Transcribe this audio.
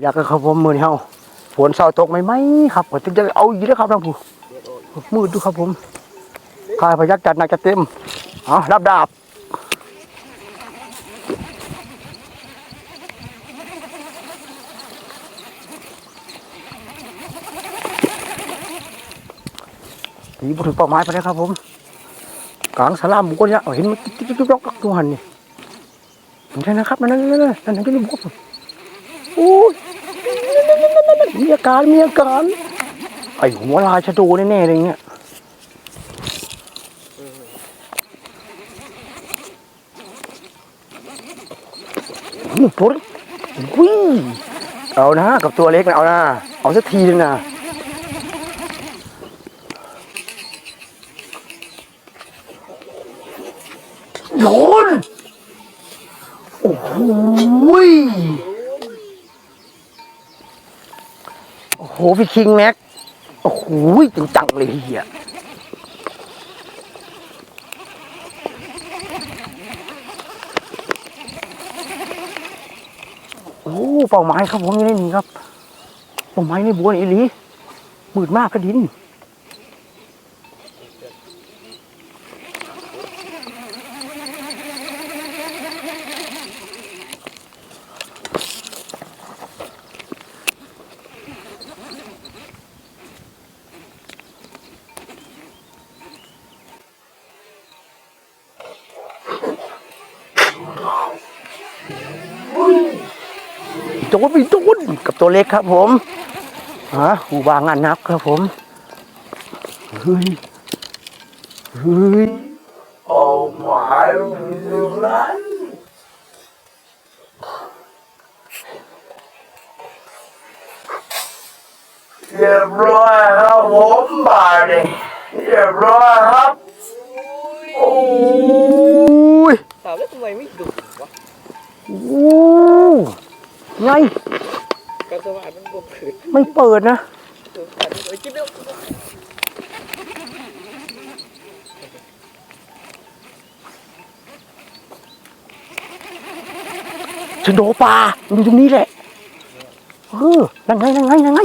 อยากให้เขาผมมือเฮาฝนเศร้าตกไหมไหมครับผมจะเอาอีกแล้วครับท่านผู้มืดดูครับผมข้าพยักจัดหนักจะเต็มเอารับดาบตีบุถึงเป้าหมายไปแล้วครับผมกลางสลามบุกคนเนี่ยเอาเห็นมันจิ๊กจิ๊กจิ๊กจ๊อกจ๊กตัวหันนี่เห็นไหมนะครับมันนั่นนั่นนั่นนั่นนั่นก็อยู่บุกผมโอ้ย มีอาการมีอาการไอ้หัวลายชะโดแน่ๆเลยเนี่ยนี่ปุ๊บวิ่งเอานะกับตัวเล็กนะเอานะเอาสักทีนึงนะโดนโอ้โห โอ้โหพี่คิงแม็ก โอ้โหจังจังเลยเฮียโอ้เป้าไม้ครับผมอยู่นนี่ครับเป้าไม้ในบัวนี่อีหลีมืดมากกระดิน โจนไปโจนกับตัวเล็กครับผมฮะหูบางงานนับครับผมเฮ้ยเฮ้ย Oh my God. เรียบร้อยครับผมบาดเรียบร้อยครับโอ้ ไงการสว่านมันบวมขืนไม่เปิดนะดุแต่ไม่คิดเร็วชะโดปลาอยู่ตรงนี้แหละเออนั่งไงนั่งไงนั่งไง